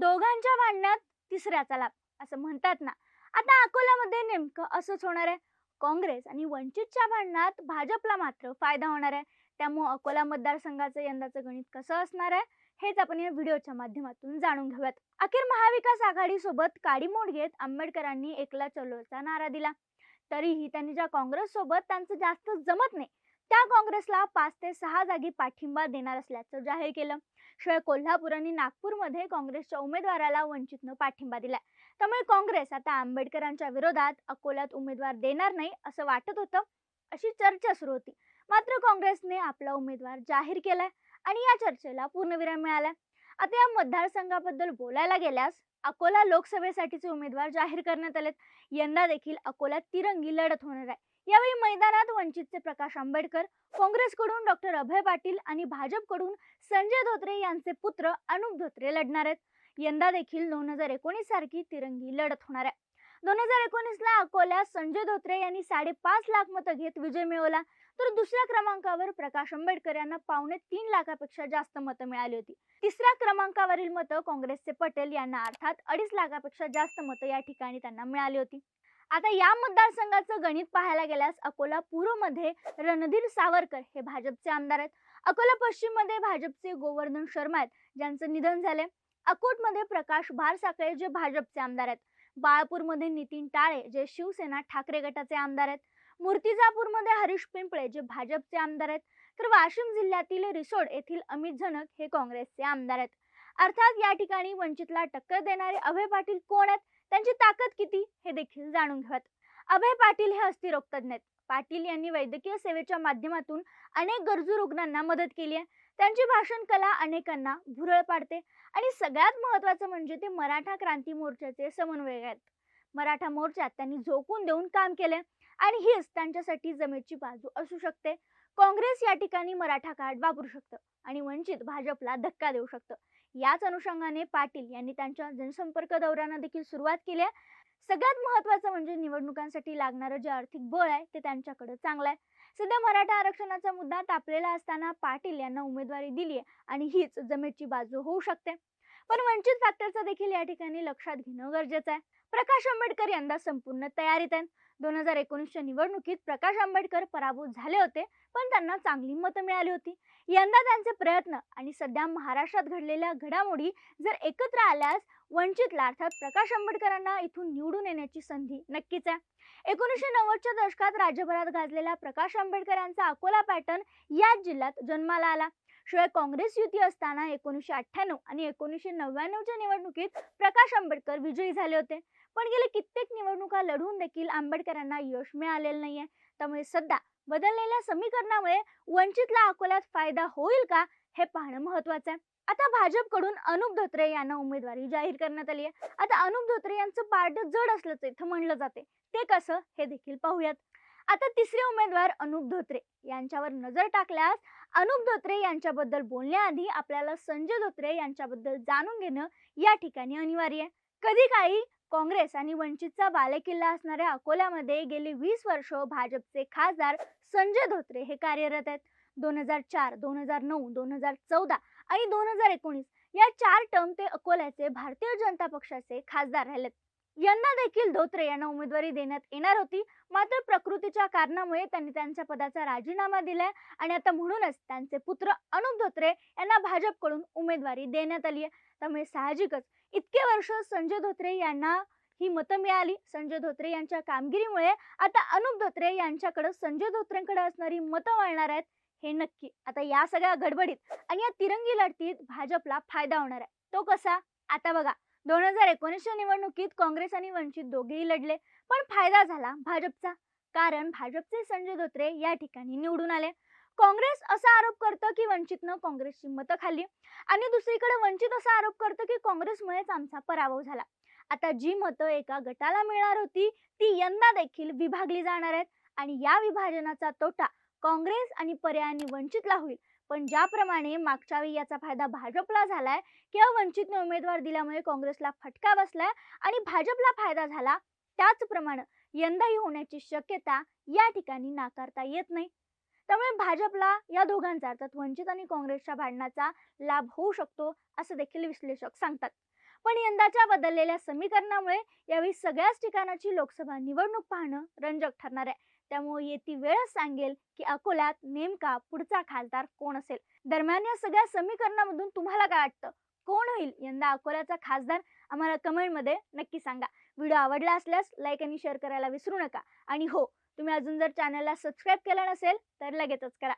दोघांच्या भांडण्यात तिसऱ्याचा लाभ असं म्हणतात ना. आता अकोल्यामध्ये नेमकं असंच होणार आहे. काँग्रेस आणि वंचितच्या भांडणात भाजपला मात्र फायदा होणार आहे. त्यामुळं अकोला मतदारसंघाचं यंदाचं गणित कसं असणार आहे हेच आपण या व्हिडिओच्या माध्यमातून जाणून घेऊयात. अखेर महाविकास आघाडीसोबत काडीमोड घेत आंबेडकरांनी एकला चलोचा नारा दिला. तरीही त्यांनी ज्या काँग्रेससोबत त्यांचं जास्त जमत नाही त्या काँग्रेसला पाच ते सहा जागी पाठिंबा देणार असल्याचं जाहीर केलं. शिवाय कोल्हापूर आणि नागपूरमध्ये काँग्रेसच्या उमेदवाराला वंचितनं पाठिंबा दिलाय. त्यामुळे काँग्रेस आता आंबेडकरांच्या विरोधात अकोल्यात उमेदवार देणार नाही असं वाटत होतं अशी चर्चा सुरू होती. मात्र काँग्रेसने आपला उमेदवार जाहीर केलाय आणि या चर्चेला पूर्णविराम मिळालाय. आता या मतदारसंघाबद्दल बोलायला गेल्यास अकोला लोकसभेसाठीचे उमेदवार जाहीर करण्यात आलेत. यंदा देखील अकोल्यात तिरंगी लढत होणार आहे. यावेळी मैदानात वंचितचे प्रकाश आंबेडकर काँग्रेसकडून डॉक्टर अभय पाटील आणि भाजपकडून संजय धोत्रे यांचे पुत्र अनुप धोत्रे लढणार आहेत. यंदा देखील दोन हजार एकोणीस सारखी तिरंगी लढत होणार आहे. दोन हजार एकोणीसला अकोल्यात संजय धोत्रे यांनी साडेपाच लाख मतं घेत विजय मिळवला. तर दुसऱ्या क्रमांकावर प्रकाश आंबेडकर यांना पावणे तीन लाखापेक्षा जास्त मतं मिळाली होती. तिसऱ्या क्रमांकावरील मतं काँग्रेसचे पटेल यांना अर्थात अडीच लाखापेक्षा जास्त मतं या ठिकाणी त्यांना मिळाली होती. आता या मतदारसंघाचं गणित पाहायला गेल्यास अकोला पूर्वमध्ये रणधीर सावरकर हे भाजपचे आमदार आहेत. अकोला पश्चिममध्ये भाजपचे गोवर्धन शर्मा आहेत ज्यांचं निधन झाले अकोटमध्ये प्रकाश भारसाकळे जे भाजपचे आमदार आहेत. बाळापूरमध्ये नितीन टाळे जे शिवसेना ठाकरे गटाचे आमदार आहेत. मूर्तिजापूरमध्ये हरीश पिंपळे जे भाजपचे आमदार आहेत. तर वाशिम जिल्ह्यातील रिसोड येथील अमित झनक हे काँग्रेसचे आमदार आहेत. अर्थात या ठिकाणी वंचितला टक्कर देणारे अभय पाटील कोण आहेत? त्यांची ताकद किती हे देखील जाणून घेऊयात. अभय पाटील हे अस्थिरोगतज्ञ आहेत. पाटील यांनी वैद्यकीय सेवेच्या माध्यमातून अनेक गरजू रुग्णांना मदत केली आहे. त्यांची भाषण कला अनेकांना भुरळ पाडते आणि सगळ्यात महत्वाचं म्हणजे ते मराठा क्रांती मोर्चाचे समन्वयक आहेत. मराठा मोर्चात त्यांनी झोकून देऊन काम केले आणि हीच त्यांच्यासाठी जमेची बाजू असू शकते. काँग्रेस या ठिकाणी मराठा कार्ड वापरू शकतं आणि वंचित भाजपला धक्का देऊ शकतं. याच अनुषंगाने पाटील यांनी त्यांच्या जनसंपर्क दौऱ्यांना देखील सुरुवात केली आहे. सगळ्यात महत्वाचं म्हणजे निवडणुकांसाठी लागणारं जे आर्थिक बळ आहे ते त्यांच्याकडे चांगलं आहे. सध्या मराठा आरक्षणाचा मुद्दा तापलेला असताना पाटील यांना उमेदवारी दिली आहे आणि हीच जमेची बाजू होऊ शकते. पण वंचित फॅक्टरचं देखील या ठिकाणी लक्षात घेणं गरजेचं आहे. प्रकाश आंबेडकर यंदा संपूर्ण तयारीत आहेत. दोन हजार एकोणीसच्या निवडणुकीत प्रकाश आंबेडकर पराभूत झाले होते पण त्यांना चांगली मतं मिळाली होती. यंदा त्यांचे प्रयत्न आणि सध्या महाराष्ट्रात घडलेल्या घडामोडी जर एकत्र आल्यास वंचितला अर्थात प्रकाश आंबेडकरांना इथून निवडून येण्याची संधी नक्कीच आहे. एकोणीसशे नव्वदच्या दशकात राज्यभरात गाजलेला प्रकाश आंबेडकर यांचा अकोला पॅटर्न याच जिल्ह्यात जन्माला आला. शिवाय काँग्रेस युती असताना एकोणीसशे अठ्ठ्याण्णव आणि एकोणीसशे नव्याण्णवच्या निवडणुकीत प्रकाश आंबेडकर विजयी झाले होते. पण गेले कित्येक निवडणुका लढवून देखील आंबेडकरांना यश मिळालेलं नाहीये. त्यामुळे सध्या बदललेल्या समीकरणामुळे वंचितला अकोल्यात फायदा होईल का हे पाहणं महत्वाचं आहे. आता भाजपकडून अनुप धोत्रे यांना उमेदवारी जाहीर करण्यात आली आहे. आता अनुप धोत्रे यांचं पार्ट जड असल्याचं इथं म्हणलं जाते. ते कसं हे देखील पाहूयात. आता तिसरे उमेदवार अनुप धोत्रे. यांच्यावर नजर टाकल्यास अनुप धोत्रे यांच्याबद्दल बोलण्याआधी आपल्याला संजय धोत्रे यांच्याबद्दल जाणून घेणं या ठिकाणी अनिवार्य आहे. कधी काळी काँग्रेस आणि वंचितचा बालेकिल्ला असणाऱ्या अकोल्यामध्ये गेली वीस वर्ष भाजपचे खासदार संजय धोत्रे हे कार्यरत आहेत. दोन हजार चार दोन हजार नऊ दोन हजार चौदा आणि दोन हजार एकोणीस या चार टर्म ते अकोल्याचे भारतीय जनता पक्षाचे खासदार राहिलेत. यंदा देखील धोत्रे यांना उमेदवारी देण्यात येणार होती. मात्र प्रकृतीच्या कारणामुळे त्यांनी त्यांच्या पदाचा राजीनामा दिलाय आणि आता म्हणूनच त्यांचे पुत्र अनुप धोत्रे यांना भाजपकडून उमेदवारी देण्यात आली आहे. त्यामुळे साहजिकच इतके वर्ष संजय धोत्रे यांना ही मतं मिळाली. संजय धोत्रे यांच्या कामगिरीमुळे आता अनुप धोत्रे यांच्याकडे संजय धोत्रेंकडे असणारी मतं वळणार आहेत हे नक्की. आता या सगळ्या गडबडीत आणि या तिरंगी लढतीत भाजपला फायदा होणार आहे. तो कसा? आता बघा. दोन हजार एकोणीसच्या निवडणुकीत काँग्रेस आणि वंचित दोघेही लढले पण फायदा झाला भाजपचा. कारण भाजपचे संजय धोत्रे या ठिकाणी निवडून आले. काँग्रेस असा आरोप करतं की वंचितनं काँग्रेसची मतं खाल्ली आणि दुसरीकडे वंचित असा आरोप करतं की काँग्रेसमुळेच आमचा पराभव झाला. आता जी मतं एका गटाला मिळणार होती ती यंदा देखील विभागली जाणार आहेत आणि या विभाजनाचा तोटा काँग्रेस आणि पर्यायाने वंचितला होईल. पण ज्याप्रमाणे मागच्या वेळी याचा फायदा भाजपला झालाय किंवा वंचितने उमेदवार दिल्यामुळे काँग्रेसला फटका बसलाय आणि भाजपला फायदा झाला त्याचप्रमाणे यंदाही होण्याची शक्यता या ठिकाणी नाकारता येत नाही. त्यामुळे भाजपला या दोघांचा अर्थात वंचित आणि काँग्रेसच्या भांडणाचा लाभ होऊ शकतो असं देखील विश्लेषक सांगतात. पण यंदाच्या बदललेल्या समीकरणामुळे यावेळी सगळ्याच ठिकाणाची लोकसभा निवडणूक पाहणं रंजक ठरणार आहे. त्यामुळे येती वेळच सांगेल की अकोल्यात नेमका पुढचा खासदार कोण असेल? दरम्यान या सगळ्या समीकरणामधून तुम्हाला काय वाटतं? कोण होईल यंदा अकोल्याचा खासदार? आम्हाला कमेंटमध्ये नक्की सांगा. व्हिडिओ आवडला असल्यास लाईक आणि शेअर करायला विसरू नका. आणि हो तुम्ही अजून जर चॅनलला सबस्क्राईब केलं नसेल तर लगेचच करा.